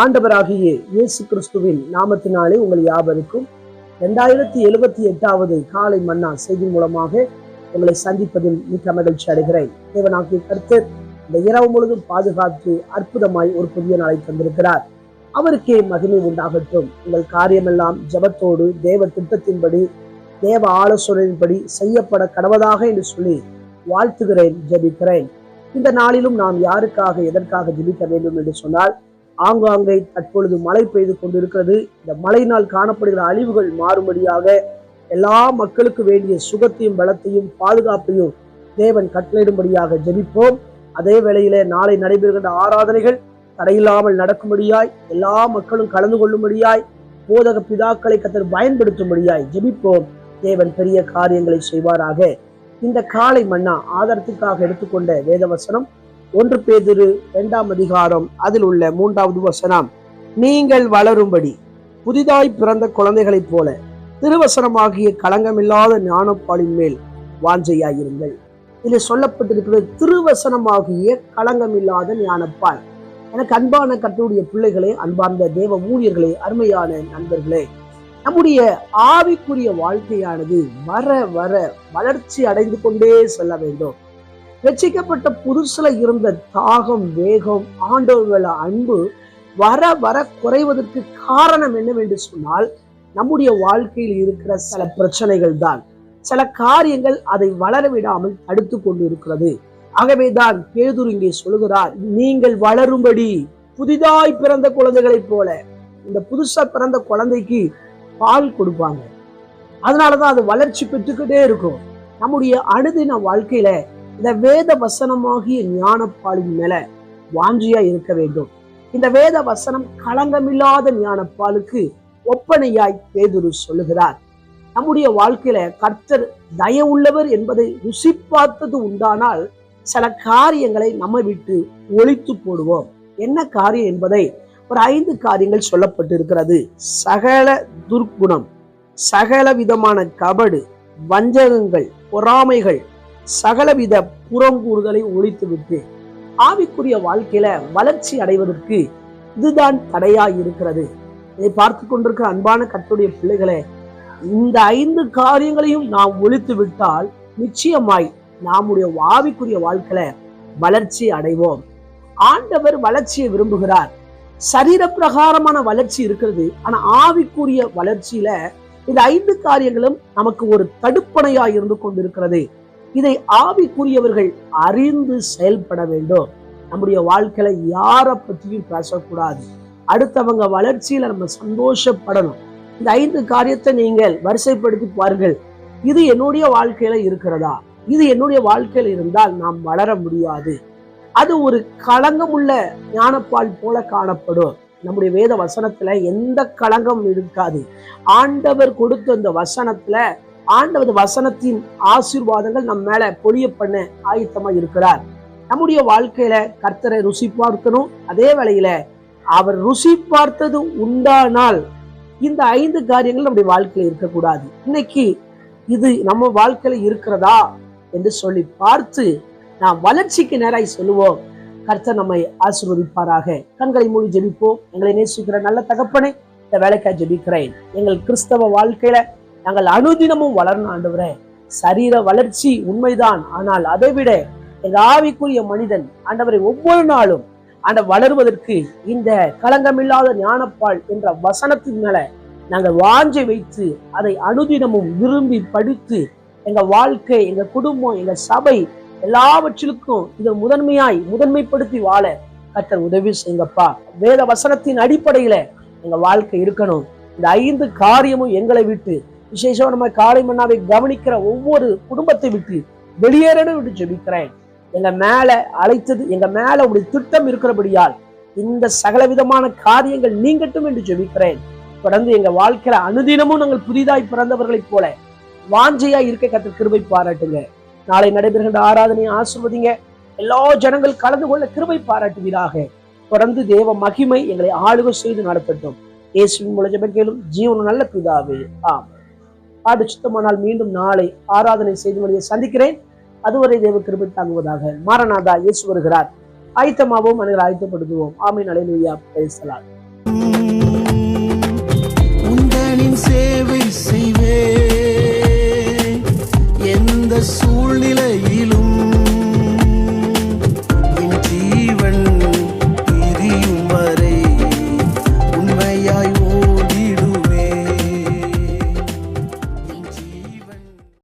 ஆண்டவராகிய இயேசு கிறிஸ்துவின் நாமத்தினாலே உங்கள் யாவருக்கும் இரண்டாயிரத்தி எழுபத்தி எட்டாவது காலை மன்னா செய்தி மூலமாக உங்களை சந்திப்பதில் மிக்க மகிழ்ச்சி அடைகிறேன். தேவனாகிய கர்த்தர் இந்த இரவு முழுதும் பாதுகாத்து அற்புதமாய் ஒரு புதிய நாளை தந்திருக்கிறார். அவருக்கே மகிமை உண்டாகட்டும். உங்கள் காரியமெல்லாம் ஜபத்தோடு தேவ திட்டத்தின்படி தேவ ஆலோசனையின்படி செய்யப்பட கடவதாக என்று சொல்லி வாழ்த்துகிறேன் ஜபிக்கிறேன். இந்த நாளிலும் நாம் யாருக்காக எதற்காக ஜெபிக்க வேண்டும் என்று சொன்னால் ஆங்காங்கே தற்பொழுது மழை பெய்து கொண்டிருக்கிறது. இந்த மழையினால் காணப்படுகிற அழிவுகள் மாறும்படியாக எல்லா மக்களுக்கு வேண்டிய சுகத்தையும் பலத்தையும் பாதுகாப்பையும் தேவன் கட்டளையிடும்படியாக ஜெபிப்போம். அதே வேளையிலே நாளை நடைபெறுகின்ற ஆராதனைகள் தடையில்லாமல் நடக்கும்படியாய் எல்லா மக்களும் கலந்து கொள்ளும்படியாய் போதக பிதாக்களை கத்தர் பயன்படுத்தும்படியாய் ஜெபிப்போம். தேவன் பெரிய காரியங்களை செய்வாராக. இந்த காலை மன்னா ஆதாரத்துக்காக எடுத்துக்கொண்ட வேதவசனம் ஒன்று பேதிரு இரண்டாம் அதிகாரம் அதில் உள்ள மூன்றாவது வசனம். நீங்கள் வளரும்படி புதிதாய் பிறந்த குழந்தைகளைப் போல திருவசனமாகிய களங்கமில்லாத ஞானப்பாலின் மேல் வாஞ்சையாயிருங்கள். இதில் சொல்லப்பட்டிருக்கிறது திருவசனமாகிய களங்கமில்லாத ஞானப்பால் எனக்கு அன்பான கட்டுடைய பிள்ளைகளே அன்பார்ந்த தேவ ஊழியர்களே அருமையான நண்பர்களே நம்முடைய ஆவிக்குரிய வாழ்க்கையானது வர வர வளர்ச்சி அடைந்து கொண்டே செல்ல வேண்டும். ரசிக்கப்பட்ட புதுசுல இருந்த தாகம் வேகம் ஆண்டவர்கள அன்பு வர வர குறைவதற்கு காரணம் என்னவென்று சொன்னால் நம்முடைய வாழ்க்கையில் இருக்கிற சில பிரச்சனைகள் தான். சில காரியங்கள் அதை வளர விடாமல் தடுத்து கொண்டு இருக்கிறது ஆகவேதான் பேதுரு இங்கே சொல்லுகிறார் நீங்கள் வளரும்படி. புதிதாய் பிறந்த குழந்தைகளைப் போல இந்த புதுசா பிறந்த குழந்தைக்கு பால் கொடுப்பாங்க. அதனாலதான் அது வளர்ச்சி பெற்றுக்கிட்டே இருக்கும். நம்முடைய அனுதின வாழ்க்கையில இந்த வேத வசனமாகிய ஞானப்பாலின் மேல வாஞ்சியா இருக்க வேண்டும். இந்த வேத வசனம் களங்கமில்லாத ஞானப்பாலுக்கு ஒப்பனையாய் பேதுரு சொல்லுகிறார். நம்முடைய வாழ்க்கையில கர்த்தர் தயவுள்ளவர் என்பதை ருசி பார்த்தது உண்டானால் சில காரியங்களை நம்ம விட்டு ஒழித்து போடுவோம். என்ன காரியம் என்பதை ஒரு ஐந்து காரியங்கள் சொல்லப்பட்டு இருக்கிறது சகல துர்க்குணம் சகல விதமான கபடு வஞ்சகங்கள் பொறாமைகள் சகலவித புறங்கூறுகளை ஒழித்துவிட்டு ஆவிக்குரிய வாழ்க்கையில வளர்ச்சி அடைவதற்கு இதுதான் தடையா இருக்கிறது இதை பார்த்து கொண்டிருக்கிற அன்பான கத்துடைய பிள்ளைகளே இந்த ஐந்து காரியங்களையும் நாம் ஒழித்து விட்டால் நிச்சயமாய் நம்முடைய ஆவிக்குரிய வாழ்க்கையில வளர்ச்சி அடைவோம். ஆண்டவர் வளர்ச்சியை விரும்புகிறார். சரீர பிரகாரமான வளர்ச்சி இருக்கிறது. ஆனா ஆவிக்குரிய வளர்ச்சியில இந்த ஐந்து காரியங்களும் நமக்கு ஒரு தடுப்பணையா இருந்து கொண்டிருக்கிறது. இதை ஆவிக்குரியவர்கள் அறிந்து செயல்பட வேண்டும். நம்முடைய வாழ்க்கையில யாரை பற்றியும் பேசக்கூடாது. அடுத்தவங்க வளர்ச்சியில நம்ம சந்தோஷப்படணும். இந்த ஐந்து காரியத்தை நீங்கள் வரிசைப்படுத்தி பாருங்கள். இது என்னுடைய வாழ்க்கையில இருக்கிறதா? இது என்னுடைய வாழ்க்கையில இருந்தால் நாம் வளர முடியாது. அது ஒரு களங்கமுள்ள ஞானப்பால் போல காணப்படும். நம்முடைய வேத வசனத்துல எந்த களங்கம் இருக்காது. ஆண்டவர் கொடுத்த அந்த வசனத்துல ஆண்டவது வசனத்தின் ஆசீர்வாதங்கள் நம்ம மேல பொழிய பண்ண ஆயத்தமா இருக்கிறார். நம்முடைய வாழ்க்கையில கர்த்தரை ருசி பார்க்கணும். அதே வேளையில அவர் ருசி பார்த்தது உண்டானால் இந்த ஐந்து காரியங்கள் நம்முடைய வாழ்க்கையில இருக்கக்கூடாது. இன்னைக்கு இது நம்ம வாழ்க்கையில இருக்கிறதா என்று சொல்லி பார்த்து நாம் வளர்ச்சிக்கு நேராய் சொல்லுவோம். கர்த்தர் நம்மை ஆசீர்வதிப்பாராக. கண்களை மூடி ஜெபிப்போம். எங்களை நேசிக்கிற நல்ல தகப்பனை இந்த வேலைக்காக ஜெபிக்கிறேன். எங்கள் கிறிஸ்தவ வாழ்க்கையில நாங்கள் அனுதினமும் வளரணும் ஆண்டவரே. சரீர வளர்ச்சி உண்மைதான். ஆனால் அதை விட ஆவிக்குரிய மனிதன் ஆண்டவரை ஒவ்வொரு நாளும் ஆண்ட வளருவதற்கு இந்த களங்கமில்லாத ஞானப்பால் என்ற வசனத்தின் மேல நாங்கள் வாஞ்சை வைத்து அதை அனுதினமும் விரும்பி படித்து எங்க வாழ்க்கை எங்க குடும்பம் எங்க சபை எல்லாவற்றிற்கும் இதை முதன்மையாய் முதன்மைப்படுத்தி வாழ கத்தர் உதவி செய்யுங்கப்பா. வேத வசனத்தின் அடிப்படையில எங்க வாழ்க்கை இருக்கணும். இந்த ஐந்து காரியமும் எங்களை விட்டு விசேஷம் நம்ம காலை மன்னாவை கவனிக்கிற ஒவ்வொரு குடும்பத்தை விட்டு வெளியேறணும் என்று ஜெபிக்கிறேன் எங்க மேல அழைத்தது எங்க மேல உடைய திட்டம் இருக்கிறபடியால் இந்த சகல விதமான காரியங்கள் நீங்கட்டும் என்று ஜெபிக்கிறேன் தொடர்ந்து எங்க வாழ்க்கையில அனுதினமும் நாங்கள் புதிதாய் பிறந்தவர்களைப் போல வாஞ்சையா இருக்க கத்த கிருபை பாராட்டுங்க. நாளை நடைபெறுகின்ற ஆராதனையை ஆசிர்வதிங்க. எல்லா ஜனங்கள் கலந்து கொள்ள கிருபை பாராட்டுவீராக. தொடர்ந்து தேவ மகிமை எங்களை ஆளுகை செய்து நடத்தட்டும். இயேசுவின் மூலம் ஜெபம் கேளும் ஜீவன நல்ல பிதாவே. ஆமாம் பாடு சுத்தமானால் மீண்டும் நாளை ஆராதனை செய்து வழியை சந்திக்கிறேன். அதுவரை தேவ கிருபை தாங்குவதாக மாரநாதா இயேசு வருகிறார். ஆயத்தமாவோம் அனைவரும் ஆயத்தப்படுத்துவோம். ஆமீன். அலையிலுயா. பேசலாம் சேவை செய்வே